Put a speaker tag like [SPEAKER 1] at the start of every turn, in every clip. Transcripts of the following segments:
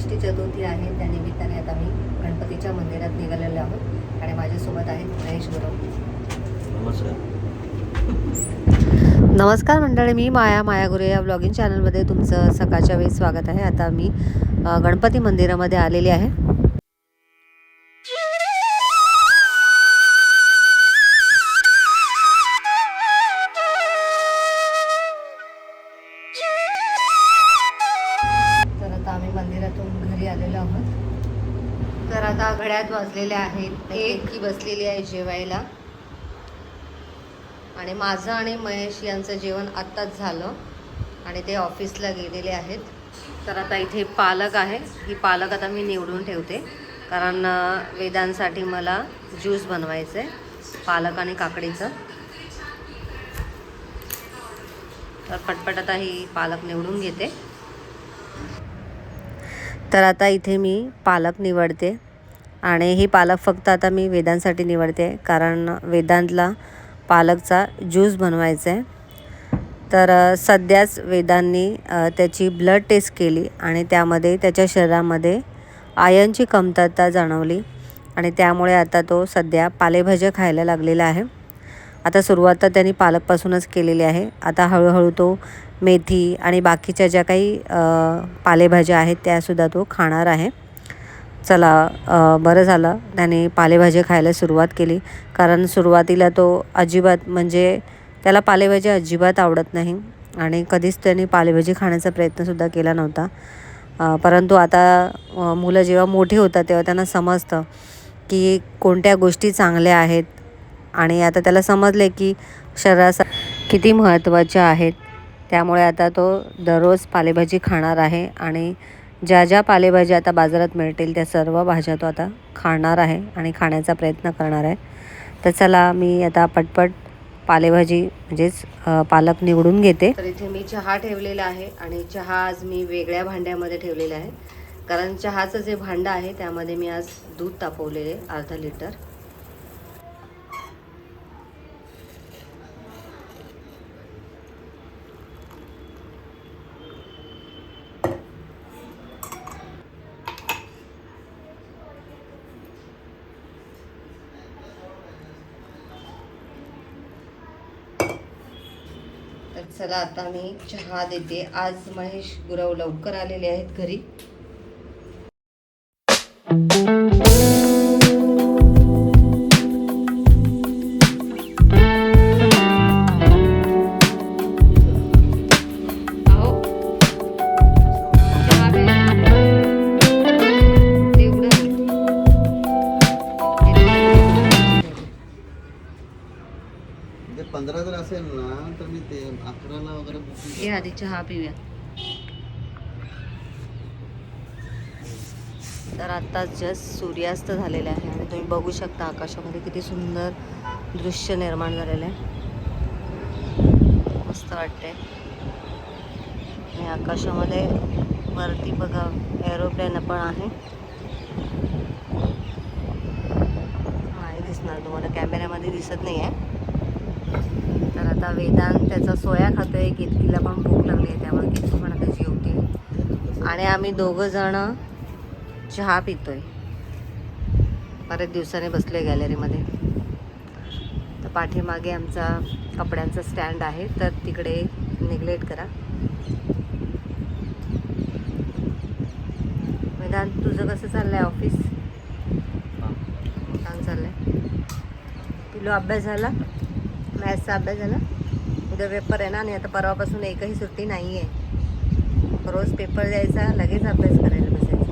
[SPEAKER 1] संकष्टी चतुर्थी आहे त्या निमित्ताने आता मी गणपतीच्या मंदिरात निघालेलो आहोत आणि माझ्यासोबत आहेत महेश गुरव
[SPEAKER 2] नमस्कार.
[SPEAKER 1] नमस्कार मंडळी मी माया माया गुरे या ब्लॉगिंग चॅनलमध्ये तुमचं सकाळच्या वेळी स्वागत आहे. आता मी गणपती मंदिरामध्ये आलेली आहे. मंदिरातून घरी आलेलो आहोत. तर आता घड्यात वाजलेल्या आहेत. एक ही बसलेली आहे जेवायला. आणि माझं आणि महेश यांचं जेवण आत्ताच झालं. आणि ते ऑफिसला गेलेले आहेत. तर आता इथे पालक आहे. ही पालक आता मी निवडून ठेवते. कारण वेदांसाठी मला ज्यूस बनवायचं आहे पालक आणि काकडीचं. तर पटपट आता ही पालक निवडून घेते. तर आता इथे मी पालक निवडते आणि ही पालक फक्त आता मी वेदांसाठी निवडते कारण वेदांतला पालकचा ज्यूस बनवायचा आहे तर सध्याच वेदांनी त्याची ब्लड टेस्ट केली आणि त्यामध्ये त्याच्या शरीरामध्ये आयनची कमतरता जाणवली आणि त्यामुळे आता तो सध्या पालेभाज्या खायला लागलेला आहे. आता सुरुवात तर त्यांनी पालकपासूनच केलेली आहे. आता हळूहळू तो मेथी आणि बाकीच्या ज्या काही पालेभाज्या आहेत त्यासुद्धा तो खाणार आहे. चला बरं झालं. त्याने पालेभाज्या खायला सुरुवात केली. कारण सुरुवातीला तो अजिबात म्हणजे त्याला पालेभाजी अजिबात आवडत नाही. आणि कधीच त्याने पालेभाजी खाण्याचा प्रयत्नसुद्धा केला नव्हता. परंतु आता मुलं जेव्हा मोठी होतात तेव्हा त्यांना समजतं की कोणत्या गोष्टी चांगल्या आहेत आणि आता त्याला समजले की शरीरास किती महत्त्वाच्या आहेत. त्यामुळे आता तो दररोज पालेभाजी खाणार आहे आणि ज्या ज्या पालेभाज्या आता बाजारात मिळतील त्या सर्व भाज्या तो आता खाणार आहे आणि खाण्याचा प्रयत्न करणार आहे. तर चला मी आता पटपट पालेभाजी म्हणजेच पालक निवडून घेते. तर इथे मी चहा ठेवलेला आहे आणि चहा आज मी वेगळ्या भांड्यामध्ये ठेवलेला आहे. कारण चहाचं जे भांडं आहे त्यामध्ये मी आज दूध तापवलेले अर्धा लिटर. तर चला आता मी चहा देते. आज महेश गुरव लवकर आलेले आहेत घरी.
[SPEAKER 2] म्हणजे पंधरा जर असेल ना नंतर मी ते अकराला वगैरे बुकिंग
[SPEAKER 1] ये आधी चहा पिऊया. तर आता जस्ट सूर्यास्त झालेला आहे आणि तुम्ही बघू शकता आकाशामध्ये किती सुंदर दृश्य निर्माण झालेलं आहे. मस्त वाटते आणि आकाशामध्ये वरती बघा एरोप्लेन पण आहे. नाही दिसणार तुम्हाला कॅमेऱ्यामध्ये दिसत नाही आहे आता वेदांत त्याचा सोया खातोय केतकीला पण भूक लागली आहे त्यामुळे केतकी पण आता जेवते. आणि आम्ही दोघं जण चहा पितोय. बऱ्याच दिवसाने बसलोय गॅलरीमध्ये. तर पाठीमागे आमचा कपड्यांचा स्टँड आहे तर तिकडे निग्लेक्ट करा. वेदांत तुझं कसं चाललंय ऑफिस? छान चाललंय. पिलो अभ्यास झाला? मॅथ्सचा अभ्यास ना उद्या पेपर आहे ना आणि आता परवापासून एकही सुट्टी नाही आहे रोज पेपर द्यायचा लगेच अभ्यास करायला बसायचा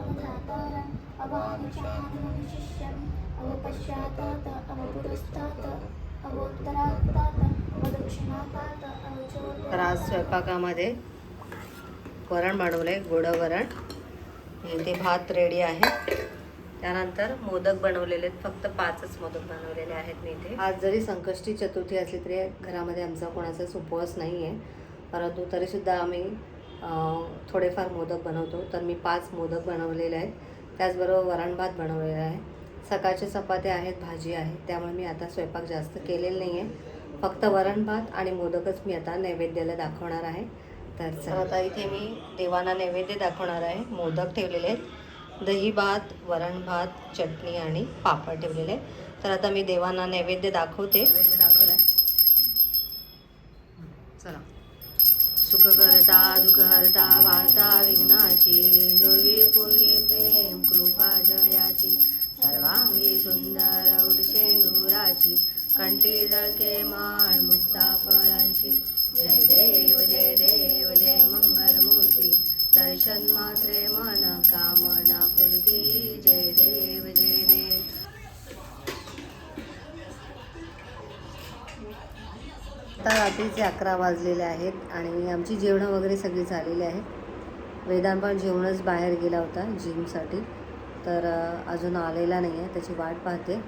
[SPEAKER 3] त्वमेव केवलं हर्तासि त्वमेव अवधातारम् अवानिचानुमनिशिष्यम् अवपश्चातात् अवपुरस्तात् अवोत्तरात्तात् अवदक्षिणातात्
[SPEAKER 1] तर आज स्वयंपाकामध्ये वरण बनवलं आहे गोडं वरण. इथे भात रेडी आहे. त्यानंतर मोदक बनवलेले आहेत. फक्त पाचच मोदक बनवलेले आहेत मी इथे. आज जरी संकष्टी चतुर्थी असली तरी घरामध्ये आमचा कोणाचाच उपवास नाही आहे परंतु तरीसुद्धा आम्ही थोडेफार मोदक बनवतो. तर मी पाच मोदक बनवलेले आहेत. त्याचबरोबर वरण भात बनवलेला आहे. सकाळच्या चपात्या आहेत भाजी आहे. त्यामुळे मी आता स्वयंपाक जास्त केलेला नाही आहे फक्त वरण भात आणि मोदकच मी आता नैवेद्याला दाखवणार आहे. तर आता इथे मी देवांना नैवेद्य दाखवणार आहे. मोदक ठेवलेले आहेत. दही भात वरण भात चटणी आणि पापड ठेवलेले आहे तर आता मी देवांना नैवेद्य दाखवते. नैवेद्य दाखवलाय. चला. सुख करता हरता वार्ता विघ्नाची नुर्वी पूर्वी प्रेम कृपा जयाची सर्वांगी सुंदर उडशेंदुराची कंठी जळके माळ मुक्ता फळांची. जय देव जय देव जय मंगलमूर्ती दर्शन मात्रे मन कामना पूर्ती. आत्ता रात्रीचे अकरा वाजलेले आहेत आणि आमची जेवणं वगैरे सगळी झालेली आहेत वेदांत पण जेवणच बाहेर गेला होता जिमसाठी. तर अजून आलेला नाही आहे त्याची वाट पाहते.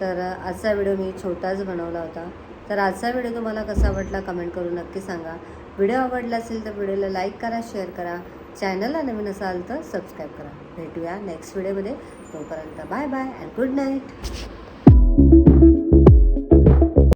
[SPEAKER 1] तर आजचा व्हिडिओ मी छोटाच बनवला होता. तर आजचा व्हिडिओ तुम्हाला कसा वाटला कमेंट करून नक्की सांगा. व्हिडिओ आवडला असेल तर व्हिडिओला लाईक करा शेअर करा. चॅनलला नवीन असाल तर सबस्क्राईब करा. भेटूया नेक्स्ट व्हिडिओमध्ये. तोपर्यंत bye bye and good night.